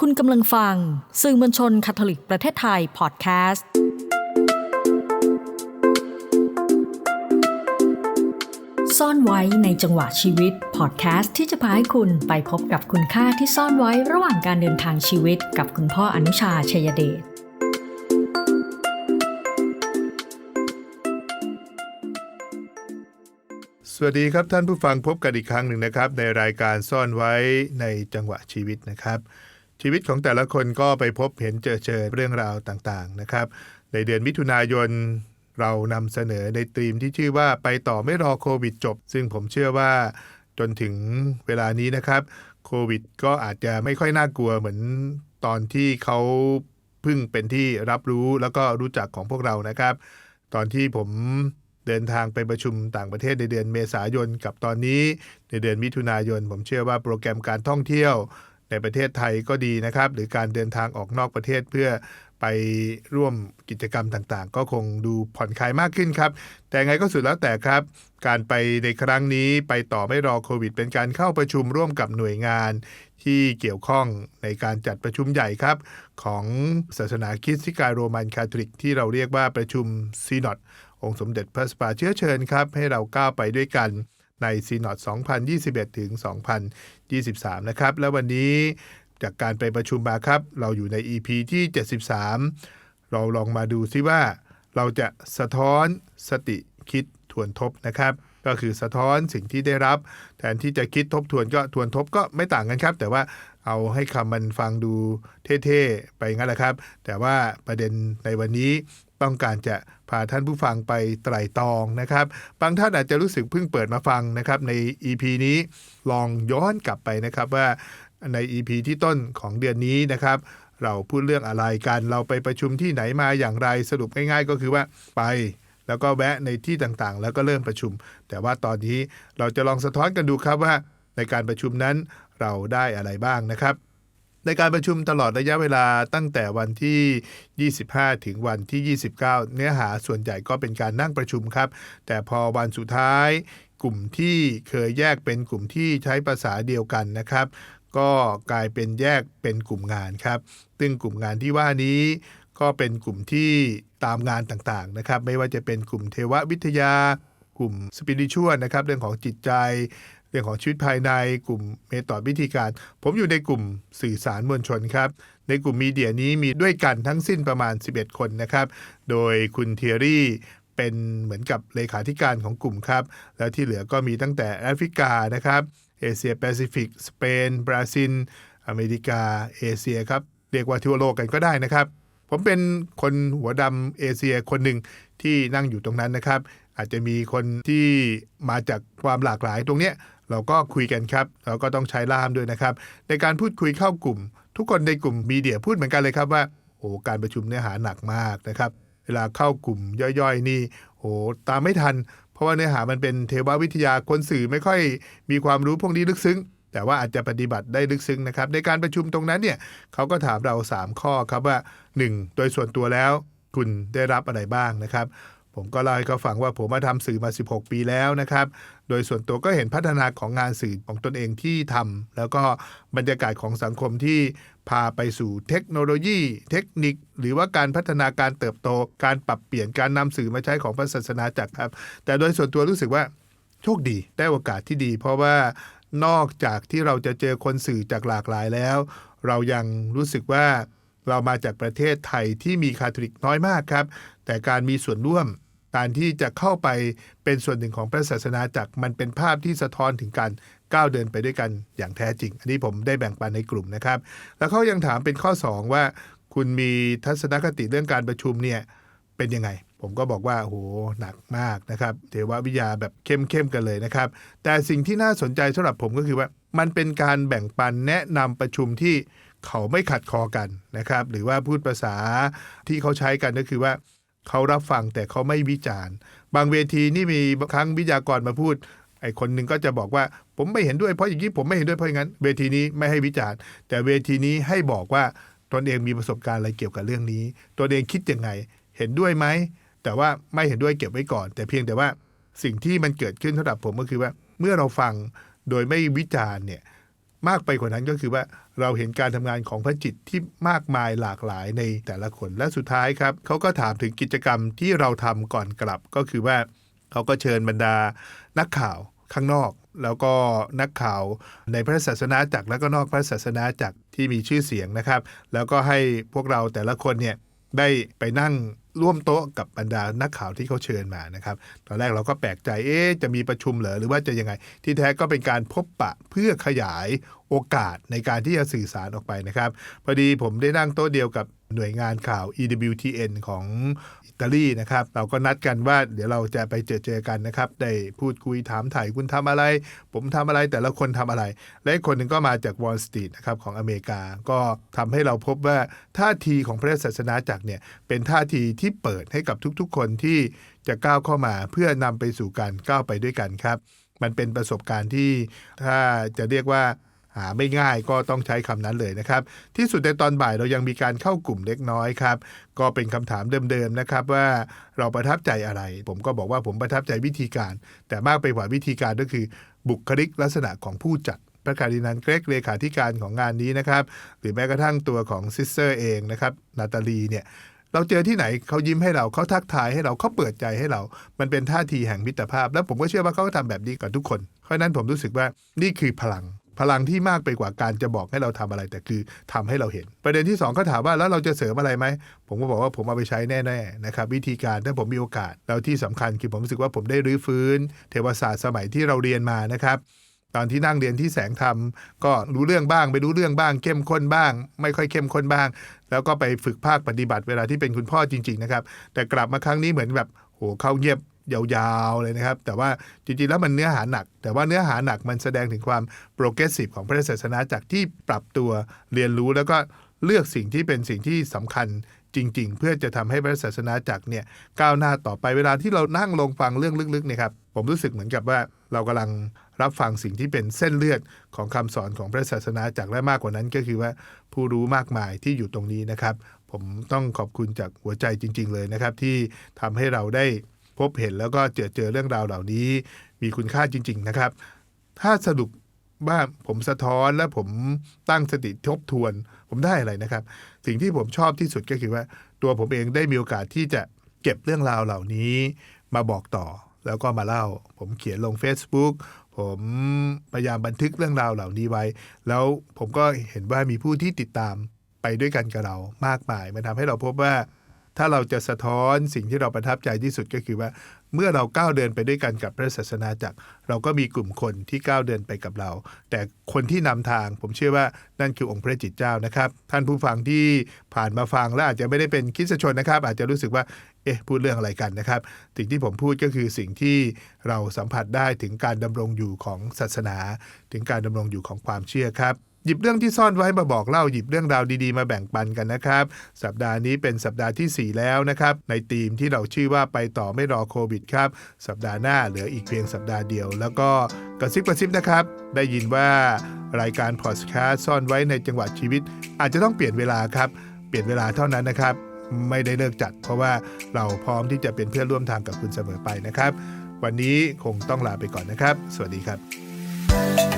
คุณกำลังฟัง สื่อมวลชนคาทอลิกประเทศไทยพอดแคสต์ ซ่อนไว้ในจังหวะชีวิตพอดแคสต์ที่จะพาให้คุณไปพบกับคุณค่าที่ซ่อนไว้ระหว่างการเดินทางชีวิตกับคุณพ่ออนุชาชัยเดชสวัสดีครับท่านผู้ฟังพบกันอีกครั้งหนึ่งนะครับ ในรายการซ่อนไว้ในจังหวะชีวิตนะครับ ชีวิตของแต่ละคนก็ไปพบเห็นเจอเจอเรื่องราวต่างๆนะครับ ในเดือนมิถุนายนเรานำเสนอในธีมที่ชื่อว่าไปต่อไม่รอโควิดจบ ซึ่งผมเชื่อว่าจนถึงเวลานี้นะครับโควิดก็อาจจะไม่ค่อยน่ากลัวเหมือนตอนที่เขาเพิ่งเป็นที่รับรู้แล้วก็รู้จักของพวกเรานะครับ ตอนที่ผมเดินทางไปประชุมต่างประเทศในเดือนเมษายนกับตอนนี้ในเดือนมิถุนายน ผมเชื่อว่าโปรแกรมการท่องเที่ยว ในประเทศไทยก็ดีนะครับ หรือการเดินทางออกนอกประเทศเพื่อไปร่วมกิจกรรมต่างๆ ก็คงดูผ่อนคลายมากขึ้นครับ แต่ไงก็สุดแล้วแต่ครับ การไปในครั้งนี้ไปต่อไม่รอโควิด เป็นการเข้าประชุมร่วมกับหน่วยงาน ที่เกี่ยวข้องในการจัดประชุมใหญ่ครับ ของศาสนาคริสต์การโรมันคาทอลิก ที่เราเรียกว่าประชุมซีนอดองค์สมเด็จพระสปาเชื้อเชิญครับ ให้เราก้าวไปด้วยกัน ในซีนอด2021 ถึง 2023 นะครับ และวันนี้จากการไปประชุมมาครับ เราอยู่ใน EP ที่ 73 เราลองมาดูซิว่า เราจะสะท้อนสติคิดทวนทบนะครับก็คือสะท้อนสิ่งที่ได้รับ แทนที่จะคิดทบทวนก็ทวนทบก็ไม่ต่างกันครับ แต่ว่า เอาให้คำมันฟังดูเท่ๆ ไปงั้นแหละครับ แต่ว่าประเด็นในวันนี้ต้องการจะพาท่านผู้ฟังไปไตร่ตรองนะครับ บางท่านอาจจะรู้สึกเพิ่งเปิดมาฟังนะครับ ใน EP นี้ลองย้อนกลับไปนะครับว่าใน EP ที่ต้นของเดือนนี้นะครับ เราพูดเรื่องอะไรกัน เราไปประชุมที่ไหนมาอย่างไรสรุปง่ายๆ ก็คือว่าไปแล้วก็แวะในที่ต่างๆ แล้วก็เริ่มประชุม แต่ว่าตอนนี้เราจะลองสะท้อนกันดูครับว่าในการประชุมนั้น เราได้อะไรบ้างนะครับ ในการประชุมตลอดระยะเวลาตั้งแต่วันที่ 25 ถึงวันที่ 29 เนื้อหาส่วนใหญ่ก็เป็นการนั่งประชุมครับ แต่พอวันสุดท้าย กลุ่มที่เคยแยกเป็นกลุ่มที่ใช้ภาษาเดียวกันนะครับ ก็กลายเป็นแยกเป็นกลุ่มงานครับ ซึ่งกลุ่มงานที่ว่านี้ก็เป็นกลุ่มที่ตามงานต่างๆนะครับ ไม่ว่าจะเป็นกลุ่มเทววิทยากลุ่มสปิริชวลนะครับ เรื่องของจิตใจ เรื่องของชีวิตภายในกลุ่มเมธอดวิธีการ ผมอยู่ในกลุ่มสื่อสารมวลชนครับ ในกลุ่มมีเดียนี้มีด้วยกันทั้งสิ้นประมาณ 11 คนนะครับ โดยคุณเทียรี่เป็นเหมือนกับเลขาธิการของกลุ่มครับ แล้วที่เหลือก็มีตั้งแต่แอฟริกานะครับเอเชียแปซิฟิกสเปน บราซิล อเมริกา เอเชียครับ เรียกว่าทั่วโลกกันก็ได้นะครับ ผมเป็นคนหัวดำเอเชียคนหนึ่งที่นั่งอยู่ตรงนั้นนะครับ อาจจะมีคนที่มาจากความหลากหลายตรงเนี้ยเราก็คุยกันครับ เราก็ต้องใช้ล่ามด้วยนะครับ ในการพูดคุยเข้ากลุ่ม ทุกคนในกลุ่มมีเดียพูดเหมือนกันเลยครับว่าโอ้การประชุมเนื้อหาหนักมากนะครับ เวลาเข้ากลุ่มย่อยๆ นี่โอ้ตามไม่ทัน เพราะว่าเนื้อหามันเป็นเทววิทยาคนสื่อไม่ค่อยมีความรู้พวกนี้ลึกซึ้ง แต่ว่าอาจจะปฏิบัติได้ลึกซึ้งนะครับ ในการประชุมตรงนั้นเนี่ยเขาก็ถามเรา 3 ข้อครับว่า 1. โดยส่วนตัวแล้ว คุณได้รับอะไรบ้างนะครับ ผมก็เล่าให้เขาฟังว่าผมมาทำสื่อมา 16 ปีแล้วนะครับ โดยส่วนตัวก็เห็นพัฒนาของงานสื่อของตนเองที่ทำแล้วก็บรรยากาศของสังคมที่พาไปสู่เทคโนโลยี เทคนิค หรือว่าการพัฒนาการเติบโต การปรับเปลี่ยนการนำสื่อมาใช้ของพระศาสนาจักรครับ แต่โดยส่วนตัวรู้สึกว่าโชคดีได้โอกาสที่ดี เพราะว่านอกจากที่เราจะเจอคนสื่อจากหลากหลายแล้ว เรายังรู้สึกว่าเรามาจากประเทศไทยที่มีคาทอลิกน้อยมากครับ แต่การมีส่วนร่วม การที่จะเข้าไปเป็นส่วนหนึ่งของพระศาสนาจักรมันเป็นภาพที่สะท้อนถึงการก้าวเดินไปด้วยกันอย่างแท้จริง อันนี้ผมได้แบ่งปันในกลุ่มนะครับ แล้วเขายังถามเป็นข้อ 2 ว่า คุณมีทัศนคติเรื่องการประชุมเนี่ยเป็นยังไง ผมก็บอกว่าโหหนักมากนะครับเทววิทยาแบบเข้มๆกันเลยนะครับ แต่สิ่งที่น่าสนใจสำหรับผมก็คือว่า มันเป็นการแบ่งปันแนะนำประชุมที่เขาไม่ขัดคอกันนะครับ หรือว่าพูดภาษาที่เขาใช้กันก็คือว่า เขารับฟังแต่เขาไม่วิจารณ์ บางเวทีนี่มีครั้งวิทยากรมาพูด ไอ้คนหนึ่งก็จะบอกว่า ผมไม่เห็นด้วยเพราะอย่างนี้ผมไม่เห็นด้วยเพราะอย่างนั้น เวทีนี้ไม่ให้วิจารณ์ แต่เวทีนี้ให้บอกว่าตนเองมีประสบการณ์อะไรเกี่ยวกับเรื่องนี้ตนเองคิดยังไงเห็นด้วยไหมแต่ว่าไม่เห็นด้วยเก็บไว้ก่อน แต่เพียงแต่ว่าสิ่งที่มันเกิดขึ้นสำหรับผมก็คือว่า เมื่อเราฟังโดยไม่วิจารณ์เนี่ย มากไปกว่านั้นก็คือว่าเราเห็นการทำงานของพระจิตที่มากมายหลากหลายในแต่ละคนและสุดท้ายครับเขาก็ถามถึงกิจกรรมที่เราทำก่อนกลับ ก็คือว่าเขาก็เชิญบรรดานักข่าวข้างนอก แล้วก็นักข่าวในพระศาสนาจักรและก็นอกพระศาสนาจักรที่มีชื่อเสียงนะครับ แล้วก็ให้พวกเราแต่ละคนเนี่ยได้ไปนั่ง ร่วมโต๊ะกับบรรดานักข่าวที่เขาเชิญมานะครับ ตอนแรกเราก็แปลกใจเอ๊ะจะมีประชุมเหรอหรือว่าจะยังไง ที่แท้ก็เป็นการพบปะเพื่อขยาย โอกาสในการที่จะสื่อสารออกไปนะครับ พอดีผมได้นั่งโต๊ะเดียวกับหน่วยงานข่าว EWTN ของอิตาลีนะครับ เราก็นัดกันว่าเดี๋ยวเราจะไปเจอเจอกันนะครับ ได้พูดคุยถามถ่ายคุณทำอะไร ผมทำอะไรแต่ละคนทำอะไร และคนหนึ่งก็มาจากวอลสตรีทนะครับของอเมริกา ก็ทำให้เราพบว่าท่าทีของพระศาสนาจักรเนี่ย เป็นท่าทีที่เปิดให้กับทุกๆ คนที่จะก้าวเข้ามาเพื่อนำไปสู่การก้าวไปด้วยกันครับ มันเป็นประสบการณ์ที่ถ้าจะเรียกว่า หาไม่ง่ายก็ต้องใช้คำนั้นเลยนะครับ ที่สุดในตอนบ่ายเรายังมีการเข้ากลุ่มเล็กน้อยครับ ก็เป็นคำถามเดิมๆนะครับว่าเราประทับใจอะไร ผมก็บอกว่าผมประทับใจวิธีการ แต่มากไปกว่าวิธีการก็คือบุคลิกลักษณะของผู้จัดพระคารินันเกรกเลขาธิการของงานนี้นะครับ หรือแม้กระทั่งตัวของซิสเตอร์เองนะครับนาตาลีเนี่ยเราเจอที่ไหนเขายิ้มให้เราเขาทักทายให้เราเขาเปิดใจให้เรา มันเป็นท่าทีแห่งมิตรภาพ แล้วผมก็เชื่อว่าเขาก็ทำแบบนี้กับทุกคน เพราะนั้นผมรู้สึกว่านี่คือพลัง พลังที่มากไปกว่าการจะบอกให้เราทำอะไร แต่คือทำให้เราเห็น ประเด็นที่สองเขาถามว่าแล้วเราจะเสริมอะไรไหม ผมก็บอกว่าผมเอาไปใช้แน่ๆนะครับวิธีการถ้าผมมีโอกาส แล้วที่สำคัญคือผมรู้สึกว่าผมได้รื้อฟื้น เทวศาสตร์สมัยที่เราเรียนมานะครับตอนที่นั่งเรียนที่แสงธรรมก็รู้เรื่องบ้าง ไม่รู้เรื่องบ้าง เข้มข้นบ้าง ไม่ค่อยเข้มข้นบ้าง แล้วก็ไปฝึกภาคปฏิบัติเวลาที่เป็นคุณพ่อจริง ๆ นะครับ แต่กลับมาครั้งนี้เหมือนแบบโหเข้าเงียบ ยาวๆเลยนะครับ แต่ว่าจริงๆแล้วมันเนื้อหาหนัก แต่ว่าเนื้อหาหนักมันแสดงถึงความโปรเกรสซีฟของพระศาสนาจากที่ปรับตัวเรียนรู้แล้วก็เลือกสิ่งที่เป็นสิ่งที่สำคัญจริง ๆ เพื่อจะทำให้พระศาสนาจักรเนี่ยก้าวหน้าต่อไปเวลาที่เรานั่งลงฟังเรื่องลึกๆเนี่ยครับผมรู้สึกเหมือนกับว่าเรากำลังรับฟังสิ่งที่เป็นเส้นเลือดของคำสอนของพระศาสนาจักรและมากกว่านั้นก็คือว่าผู้รู้มากมายที่อยู่ตรงนี้นะครับ ผมต้องขอบคุณจากหัวใจจริง ๆ เลยนะครับ ที่ทำให้เราได้ พบเห็นแล้วก็เจอเจอเรื่องราวเหล่านี้ มีคุณค่าจริง ๆ นะครับ ถ้าสรุปว่าผมสะท้อนและผมตั้งสติทบทวน ผมได้อะไรนะครับ สิ่งที่ผมชอบที่สุดก็คือว่าตัวผมเองได้มีโอกาสที่จะเก็บเรื่องราวเหล่านี้มาบอกต่อแล้วก็มาเล่า ผมเขียนลง Facebook ผมพยายามบันทึกเรื่องราวเหล่านี้ไว้ แล้วผมก็เห็นว่ามีผู้ที่ติดตามไปด้วยกันกับเรามากมาย มันทำให้เราพบว่า ถ้าเราจะสะท้อนสิ่งที่เราประทับใจที่สุดก็คือว่า เมื่อเราก้าวเดินไปด้วยกันกับพระศาสนาจักร เราก็มีกลุ่มคนที่ก้าวเดินไปกับเรา แต่คนที่นำทางผมเชื่อว่านั่นคือองค์พระจิตเจ้านะครับ ท่านผู้ฟังที่ผ่านมาฟังและอาจจะไม่ได้เป็นคริสชนนะครับ อาจจะรู้สึกว่าเอ๊ะพูดเรื่องอะไรกันนะครับ สิ่งที่ผมพูดก็คือสิ่งที่เราสัมผัสได้ถึงการดำรงอยู่ของศาสนา ถึงการดำรงอยู่ของความเชื่อครับ หยิบเรื่องที่ซ่อนไว้มาบอกเล่าหยิบเรื่องราวดีๆ มาแบ่งปันกันนะครับ สัปดาห์นี้เป็นสัปดาห์ที่ 4 แล้วนะครับในทีมที่เราชื่อว่าไปต่อไม่รอโควิดครับ สัปดาห์หน้าเหลืออีกเพียงสัปดาห์เดียว แล้วก็กระซิบกระซิบนะครับ ได้ยินว่ารายการพอดแคสต์ซ่อนไว้ในจังหวัดชีวิต อาจจะต้องเปลี่ยนเวลาครับ เปลี่ยนเวลาเท่านั้นนะครับไม่ได้เลิกจัด เพราะว่าเราพร้อมที่จะเป็นเพื่อนร่วมทางกับคุณเสมอไปนะครับ วันนี้คงต้องลาไปก่อนนะครับ สวัสดีครับ